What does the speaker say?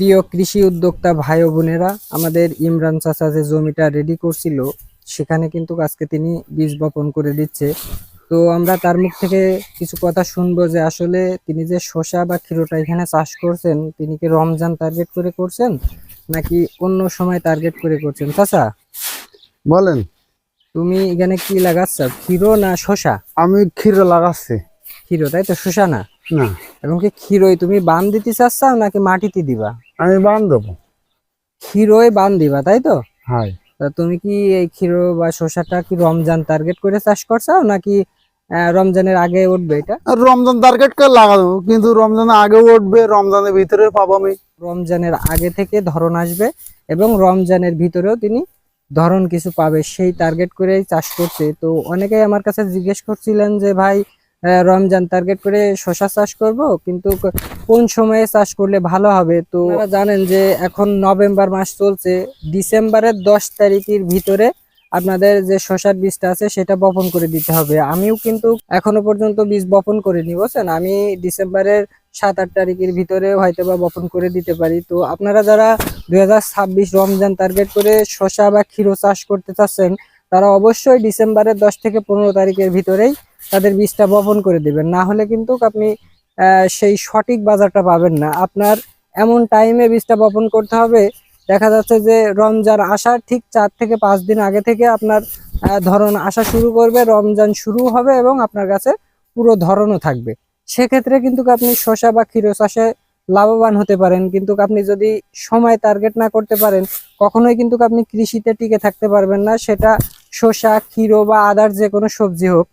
প্রিয় কৃষি উদ্যোক্তা ভাই বোনেরা আমাদের ইমরান চাচা যে জমিটা রেডি করছিল সেখানে কিন্তু আজকে তিনি বীজ বপন করে দিচ্ছে। তো আমরা তার মুখ থেকে কিছু কথা শুনব যে আসলে তিনি যে শসা বা ক্ষীরটা এখানে চাষ করছেন তিনি কি রমজান টার্গেট করে করছেন নাকি অন্য সময় টার্গেট করে করছেন? চাচা? বলেন। তুমি এখানে কি লাগাচ্ছ ক্ষীরো না শসা? আমি ক্ষীর লাগাচ্ছি। ক্ষীরো তাই তো? শসা না? না। এবং কি ক্ষীরই তুমি বান দিতে চাচ্ছাও নাকি মাটিতে দিবা? আমি বান দেবো ক্ষীরই বান দিবা তাই তো? তা তুমি কি এই ক্ষীরো বা শসাটা কি রমজান টার্গেট করে চাষ করছ নাকি রমজানের আগে উঠবে এটা? রমজান টার্গেট করে লাগা দেবো কিন্তু রমজানের আগে উঠবে রমজানের ভিতরে পাবো আমি। রমজানের আগে থেকে ধরন আসবে এবং রমজানের ভিতরেও তিনি ধরন কিছু পাবে সেই টার্গেট করেই চাষ করছে। তো অনেকেই আমার কাছে জিজ্ঞেস করছিলেন যে ভাই রমজান টার্গেট করে শসা চাষ করব কিন্তু কোন সময়ে চাষ করলে ভালো হবে? তো জানেন যে এখন নভেম্বর মাস চলছে, ডিসেম্বরের দশ তারিখের ভিতরে আপনাদের যে শশার বীজটা আছে সেটা বপন করে দিতে হবে। আমিও কিন্তু এখনও পর্যন্ত বীজ বপন করিনি, বুঝছেন? আমি ডিসেম্বরের সাত আট তারিখের ভিতরে হয়তো বা বপন করে দিতে পারি। তো আপনারা যারা দুই হাজার ছাব্বিশ রমজান টার্গেট করে শসা বা ক্ষীরো চাষ করতে চাচ্ছেন, তারা অবশ্যই ডিসেম্বরের দশ থেকে পনেরো তারিখের ভিতরেই তাদের বীজটা বপন করে দেবেন। না হলে কিন্তু আপনি সেই সঠিক বাজারটা পাবেন না। আপনার এমন টাইমে বীজটা বপন করতে হবে। দেখা যাচ্ছে যে রমজান আসার ঠিক চার থেকে পাঁচ দিন আগে থেকে আপনার ধরন আসা শুরু করবে, রমজান শুরু হবে এবং আপনার কাছে পুরো ধরনও থাকবে। সেক্ষেত্রে কিন্তু আপনি শসা বা ক্ষীরো চাষে লাভবান হতে পারেন। কিন্তু আপনি যদি সময় টার্গেট না করতে পারেন, কখনোই কিন্তু আপনি কৃষিতে টিকে থাকতে পারবেন না। সেটা শসা, ক্ষীরো বা আদার যে কোনো সবজি হোক